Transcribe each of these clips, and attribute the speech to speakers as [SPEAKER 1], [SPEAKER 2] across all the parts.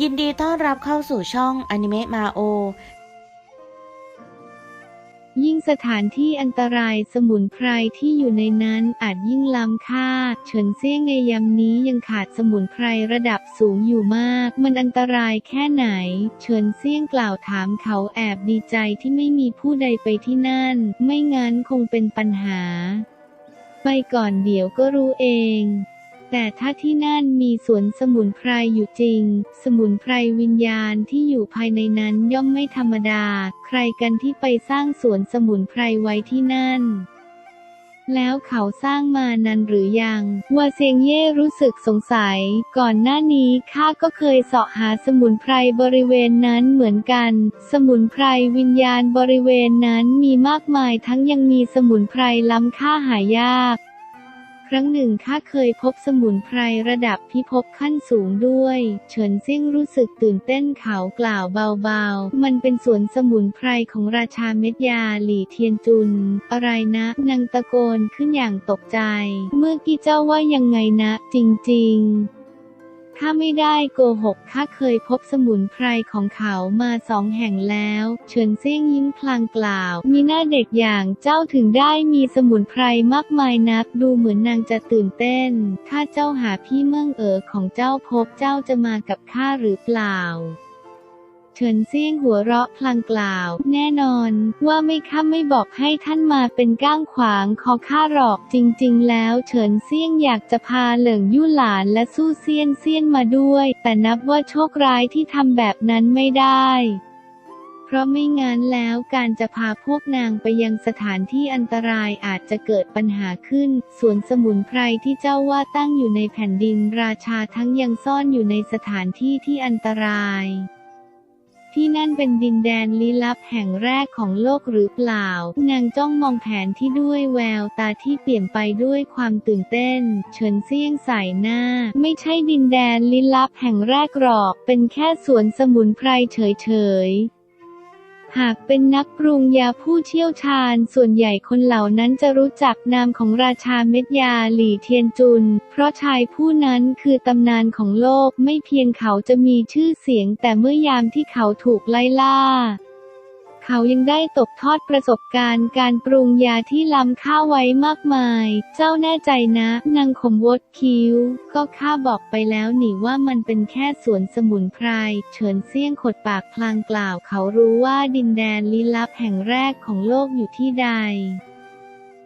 [SPEAKER 1] ยินดีต้อนรับเข้าสู่ช่องอนิเมะมาโอ
[SPEAKER 2] ยิ่งสถานที่อันตรายสมุนไพรที่อยู่ในนั้นอาจยิ่งล้ำค่า เฉินเซี่ยงในยามนี้ยังขาดสมุนไพรระดับสูงอยู่มาก มันอันตรายแค่ไหน เฉินเซี่ยงกล่าวถามเขาแอบดีใจที่ไม่มีผู้ใดไปที่นั่น ไม่งั้นคงเป็นปัญหา ไปก่อนเดี๋ยวก็รู้เอง แต่ถ้าที่นั่นมีสวนสมุนไพรอยู่จริง สมุนไพรวิญญาณที่อยู่ภายในนั้นย่อมไม่ธรรมดา ใครกันที่ไปสร้างสวนสมุนไพรไว้ที่นั่นแล้วเขาสร้างมานานหรือยัง ว่าเซียงเย่รู้สึกสงสัย ก่อนหน้านี้ข้าก็เคยเสาะหาสมุนไพรบริเวณนั้นเหมือนกัน สมุนไพรวิญญาณบริเวณนั้นมีมากมายทั้งยังมีสมุนไพรล้ำค่าหายาก ครั้งหนึ่งข้าเคยพบสมุนไพรระดับพิภพขั้นสูงด้วย เฉินเซี่ยงรู้สึกตื่นเต้นเขากล่าวเบาๆ มันเป็นสวนสมุนไพรของราชาเม็ดยาหลี่เทียนจุน อะไรนะนางตะโกนขึ้นอย่างตกใจ เมื่อกี้เจ้าว่ายังไงนะ จริง ๆ ข้าไม่ได้โกหกข้าเคยพบสมุนไพรของเขามาสองแห่งแล้ว เฉินเซี่ยงยิ้มพลางกล่าว มีหน้าเด็กอย่างเจ้าถึงได้มีสมุนไพรมากมายนัก ดูเหมือนนางจะตื่นเต้น ถ้าเจ้าหาพี่เมืองเอ๋อของเจ้าพบเจ้าจะมากับข้าหรือเปล่า เฉินเซี่ยงหัวเราะพลางกล่าว แน่นอนว่าไม่ข้าไม่บอกให้ท่านมาเป็นก้างขวางขอข้าหรอกจริง ๆ แล้ว เฉินเซี่ยงอยากจะพาเหลิงยู่หลานและสู้เซียนเซียนมาด้วย แต่นับว่าโชคร้ายที่ทำแบบนั้นไม่ได้เพราะไม่งั้นแล้วการจะพาพวกนางไปยังสถานที่อันตรายอาจจะเกิดปัญหาขึ้นส่วนสมุนไพรที่เจ้าว่าตั้งอยู่ในแผ่นดินราชาทั้งยังซ่อนอยู่ในสถานที่ที่อันตราย ที่นั่นเป็นดินแดนลี้ลับแห่งแรกของโลกหรือเปล่า นางจ้องมองแผนที่ด้วยแววตาที่เปลี่ยนไปด้วยความตื่นเต้น เฉินเซียงใส่หน้า ไม่ใช่ดินแดนลี้ลับแห่งแรกหรอก เป็นแค่สวนสมุนไพรเฉยๆ หากเป็นนักปรุงยาผู้เชี่ยวชาญ ส่วนใหญ่คนเหล่านั้นจะรู้จักนามของราชาเม็ดยาหลี่เทียนจุน เพราะชายผู้นั้นคือตำนานของโลกไม่เพียงเขาจะมีชื่อเสียง แต่เมื่อยามที่เขาถูกไล่ล่า เขายังได้ตกทอดประสบการณ์การปรุงยาที่ล้ำค่าไว้มากมาย เจ้าแน่ใจนะนางขมวดคิ้ว ก็ข้าบอกไปแล้วหนิว่ามันเป็นแค่สวนสมุนไพร เฉินเซี่ยงขดปากพลางกล่าว เขารู้ว่าดินแดนลี้ลับแห่งแรกของโลกอยู่ที่ใด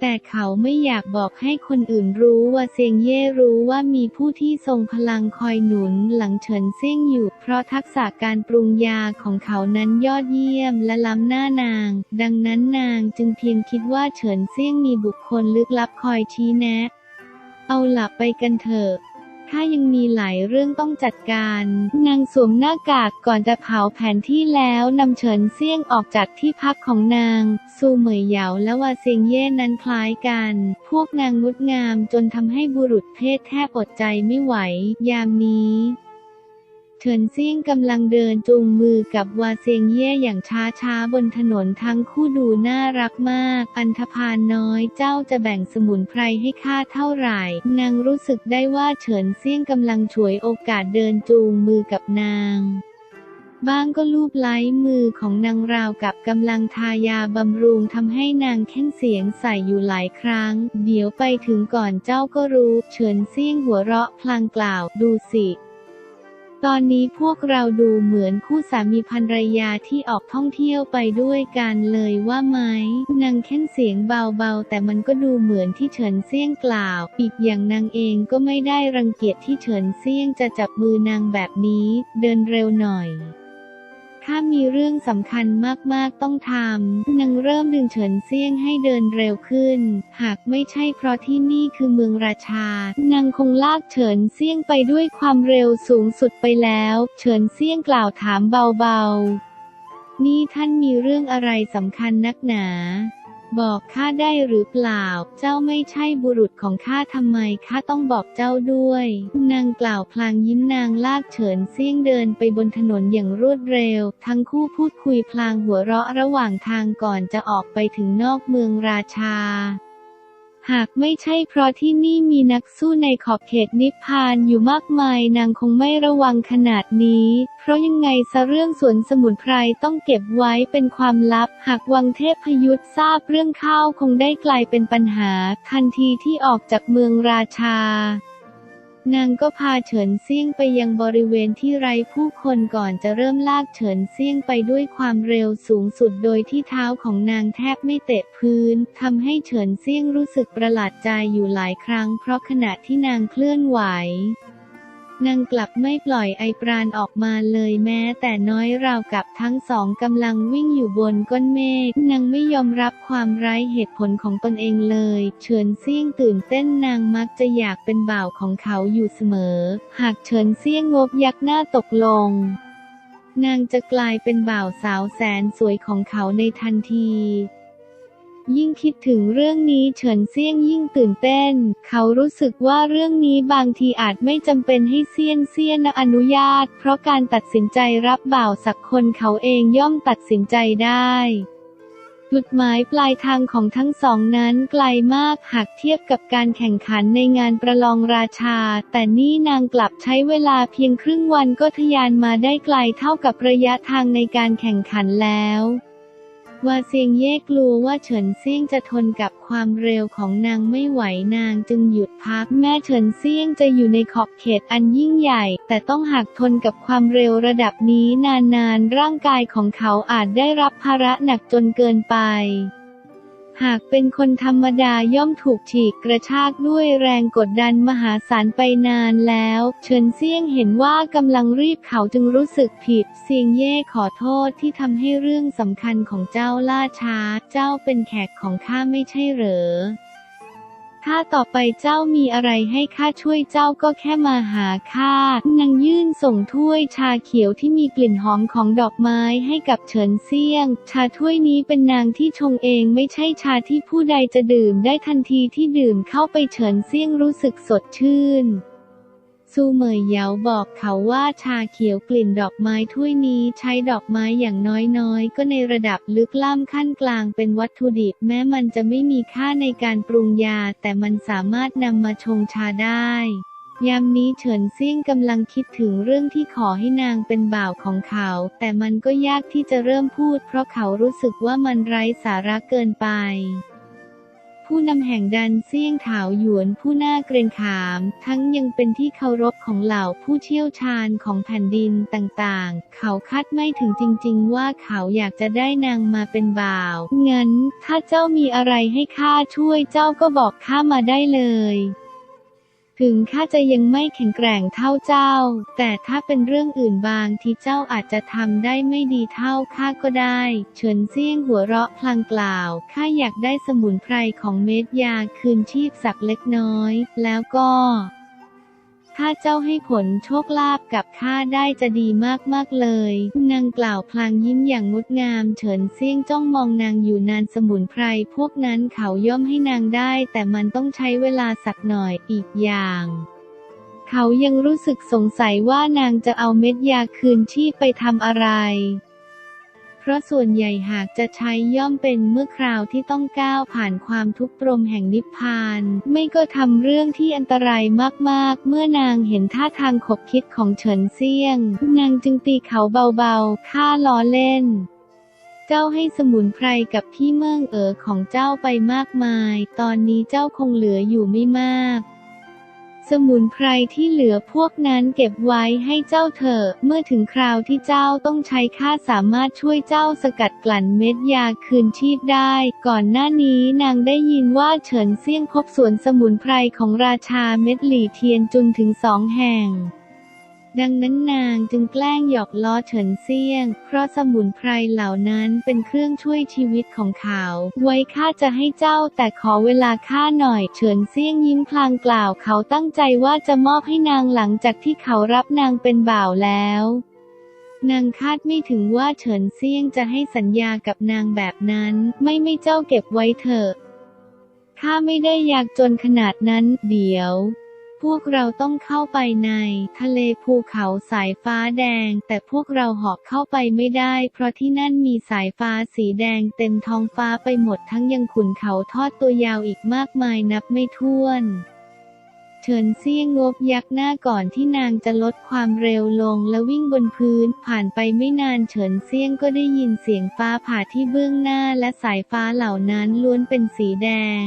[SPEAKER 2] แต่เขาไม่อยากบอกให้คนอื่นรู้ว่าเซียงเย่รู้ว่ามีผู้ที่ทรงพลังคอยหนุนหลังเฉินเซี่ยงอยู่ เพราะทักษะการปรุงยาของเขานั้นยอดเยี่ยมและล้ำหน้านาง ดังนั้นนางจึงเพียงคิดว่าเฉินเซี่ยงมีบุคคลลึกลับคอยชี้แนะ เอาหลับไปกันเถอะ ถ้ายังมีหลายเรื่องต้องจัดการ นางสวมหน้ากากก่อนจะเผาแผนที่แล้วนำเฉินเซี่ยงออกจากที่พักของนาง ซูเหมยเหยาและวาเซียงเย่นั้นคล้ายกัน พวกนางงดงามจนทำให้บุรุษเพศแทบอดใจไม่ไหว ยามนี้ เฉินเซี่ยงกำลังเดินจูงมือกับวาเซียงเย่อย่างช้าๆ บนถนนทั้งคู่ดูน่ารักมาก อันธพาลน้อยเจ้าจะแบ่งสมุนไพรให้ข้าเท่าไหร่ นางรู้สึกได้ว่าเฉินเซี่ยงกำลังฉวยโอกาสเดินจูงมือกับนางบ้างก็ลูบไล้มือของนางราวกับกำลังทายาบำรุงทำให้นางแค่นเสียงใส่อยู่หลายครั้ง เดี๋ยวไปถึงก่อนเจ้าก็รู้ เฉินเซี่ยงหัวเราะพลางกล่าว ดูสิ ตอนนี้พวกเราดูเหมือนคู่สามีภรรยาที่ออกท่องเที่ยวไปด้วยกันเลยว่าไหมนางแค่นเสียงเบาๆ แต่มันก็ดูเหมือนที่เฉินเซี่ยงกล่าว อีกอย่างนางเองก็ไม่ได้รังเกียจที่เฉินเซี่ยงจะจับมือนางแบบนี้ เดินเร็วหน่อย ถ้ามีเรื่องสำคัญมากๆต้องทำนางเริ่มดึงเฉินเซี่ยงให้เดินเร็วขึ้น หากไม่ใช่เพราะที่นี่คือเมืองราชานางคงลากเฉินเซี่ยงไปด้วยความเร็วสูงสุดไปแล้ว เฉินเซี่ยงกล่าวถามเบาๆ นี่ท่านมีเรื่องอะไรสำคัญนักหนา บอกข้าได้หรือเปล่า เจ้าไม่ใช่บุรุษของข้าทำไมข้าต้องบอกเจ้าด้วย นางกล่าวพลางยิ้มนางลากเฉินเซี่ยงเดินไปบนถนนอย่างรวดเร็ว ทั้งคู่พูดคุยพลางหัวเราะระหว่างทางก่อนจะออกไปถึงนอกเมืองราชา หากไม่ใช่เพราะที่นี่มีนักสู้ในขอบเขตนิพพานอยู่มากมายนางคงไม่ระวังขนาดนี้ เพราะยังไงซะเรื่องสวนสมุนไพรต้องเก็บไว้เป็นความลับ หากวังเทพพยุทธทราบเรื่องข้าวคงได้กลายเป็นปัญหา ทันทีที่ออกจากเมืองราชา นางก็พาเฉินเซี่ยงไปยังบริเวณที่ไร้ผู้คนก่อนจะเริ่มลากเฉินเซี่ยงไปด้วยความเร็วสูงสุดโดยที่เท้าของนางแทบไม่เตะพื้นทำให้เฉินเซี่ยงรู้สึกประหลาดใจอยู่หลายครั้งเพราะขณะที่นางเคลื่อนไหว นางกลับไม่ปล่อยไอปราณออกมาเลยแม้แต่น้อยราวกับทั้งสองกำลังวิ่งอยู่บนก้นเมฆนางไม่ยอมรับความไร้เหตุผลของตนเองเลย เฉินเซี่ยงตื่นเต้นนางมักจะอยากเป็นบ่าวของเขาอยู่เสมอ หากเฉินเซี่ยงงบยักหน้าตกลงนางจะกลายเป็นบ่าวสาวแสนสวยของเขาในทันที ยิ่งคิดถึงเรื่องนี้เฉินเซี่ยงยิ่งตื่นเต้น เขารู้สึกว่าเรื่องนี้บางทีอาจไม่จำเป็นให้เซียนเซียนอนุญาต เพราะการตัดสินใจรับบ่าวสักคนเขาเองย่อมตัดสินใจได้จุดหมายปลายทางของทั้งสองนั้นไกลมากหากเทียบกับการแข่งขันในงานประลองราชา แต่นี่นางกลับใช้เวลาเพียงครึ่งวันก็ทะยานมาได้ไกลเท่ากับระยะทางในการแข่งขันแล้ว วาเซียงเย่กลัวว่าเฉินเซียงจะทนกับความเร็วของนางไม่ไหวนางจึงหยุดพักแม่เฉินเซียงจะอยู่ในขอบเขตอันยิ่งใหญ่ แต่ต้องหักทนกับความเร็วระดับนี้นานๆ ร่างกายของเขาอาจได้รับภาระหนักจนเกินไป หากเป็นคนธรรมดาย่อมถูกฉีกกระชากด้วยแรงกดดันมหาศาลไปนานแล้ว เฉินเซี่ยงเห็นว่ากำลังรีบเขาจึงรู้สึกผิด เซียงเย่ขอโทษที่ทำให้เรื่องสำคัญของเจ้าล่าช้า เจ้าเป็นแขกของข้าไม่ใช่เหรอ ถ้าต่อไปเจ้ามีอะไรให้ข้าช่วยเจ้าก็แค่มาหาข้านางยื่นส่งถ้วยชาเขียวที่มีกลิ่นหอมของดอกไม้ให้กับเฉินเซี่ยง ชาถ้วยนี้เป็นนางที่ชงเองไม่ใช่ชาที่ผู้ใดจะดื่มได้ทันทีที่ดื่มเข้าไปเฉินเซี่ยงรู้สึกสดชื่น ซูเหมยเหยาบอกเขาว่าชาเขียวกลิ่นดอกไม้ถ้วยนี้ใช้ดอกไม้อย่างน้อยๆ ก็ในระดับลึกล้ำขั้นกลางเป็นวัตถุดิบ แม้มันจะไม่มีค่าในการปรุงยา แต่มันสามารถนำมาชงชาได้ยามนี้เฉินเซี่ยงกำลังคิดถึงเรื่องที่ขอให้นางเป็นบ่าวของเขา แต่มันก็ยากที่จะเริ่มพูด เพราะเขารู้สึกว่ามันไร้สาระเกินไป ผู้นำแห่งดันเซี่ยงถาวหยวนผู้น่าเกรงขาม ทั้งยังเป็นที่เคารพของเหล่าผู้เชี่ยวชาญของแผ่นดินต่างๆ เขาคาดไม่ถึงจริง ๆ ว่าเขาอยากจะได้นางมาเป็นบ่าว งั้น ถ้าเจ้ามีอะไรให้ข้าช่วยเจ้าก็บอกข้ามาได้เลย ถึงข้าจะยังไม่แข็งแกร่งเท่าเจ้า แต่ถ้าเป็นเรื่องอื่นบางที่เจ้าอาจจะทำได้ไม่ดีเท่าข้าก็ได้ เฉินเซี่ยงหัวเราะพลางกล่าว ข้าอยากได้สมุนไพรของเม็ดยาคืนชีพสักเล็กน้อย แล้วก็ ถ้าเจ้าให้ผลโชคลาภกับข้าได้จะดีมากๆเลย นางกล่าวพลางยิ้มอย่างงดงาม เฉินเซี่ยงจ้องมองนางอยู่นานสมุนไพรพวกนั้นเขาย่อมให้นางได้ แต่มันต้องใช้เวลาสักหน่อยอีกอย่างเขายังรู้สึกสงสัยว่านางจะเอาเม็ดยาคืนชีพไปทำอะไร ราะส่วนใหญ่หากจะใช้ย่อมเป็นเมื่อคราวที่ต้องก้าวผ่านความทุกข์ปรมแห่งนิพพาน ไม่ก็ทำเรื่องที่อันตรายมากๆ เมื่อนางเห็นท่าทางขบคิดของเฉินเซี่ยง นางจึงตีเขาเบาๆค่าล้อเล่นเจ้าให้สมุนไพรกับพี่เมืองเอ๋อของเจ้าไปมากมาย ตอนนี้เจ้าคงเหลืออยู่ไม่มาก สมุนไพรที่เหลือพวกนั้นเก็บไว้ให้เจ้าเถอะ เมื่อถึงคราวที่เจ้าต้องใช้ข้าสามารถช่วยเจ้าสกัดกลั่นเม็ดยาคืนชีพได้ ก่อนหน้านี้นางได้ยินว่าเฉินเซี่ยงพบสวนสมุนไพรของราชาเม็ดหลี่เทียนจุนถึงสองแห่ง ดังนั้นนางจึงแกล้งหยอกล้อเฉินเซี่ยง เพราะสมุนไพรเหล่านั้นเป็นเครื่องช่วยชีวิตของเขา ไว้ข้าจะให้เจ้าแต่ขอเวลาข้าหน่อย เฉินเซี่ยงยิ้มพลางกล่าวเขาตั้งใจว่าจะมอบให้นางหลังจากที่เขารับนางเป็นบ่าวแล้วนางคาดไม่ถึงว่าเฉินเซี่ยงจะให้สัญญากับนางแบบนั้น ไม่ไม่เจ้าเก็บไว้เถอะ ข้าไม่ได้อยากจนขนาดนั้น เดี๋ยว พวกเราต้องเข้าไปใน ทะเลภูเขาสายฟ้าแดง แต่พวกเราหอกเข้าไปไม่ได้ เพราะที่นั่นมีสายฟ้าสีแดงเต็มท้องฟ้าไปหมดทั้งยังขุนเขาทอดตัวยาวอีกมากมายนับไม่ถ้วนเฉินเซี่ยงงบยักหน้าก่อนที่นางจะลดความเร็วลงและวิ่งบนพื้น ผ่านไปไม่นานเฉินเซี่ยงก็ได้ยินเสียงฟ้าผ่าที่เบื้องหน้าและสายฟ้าเหล่านั้นล้วนเป็นสีแดง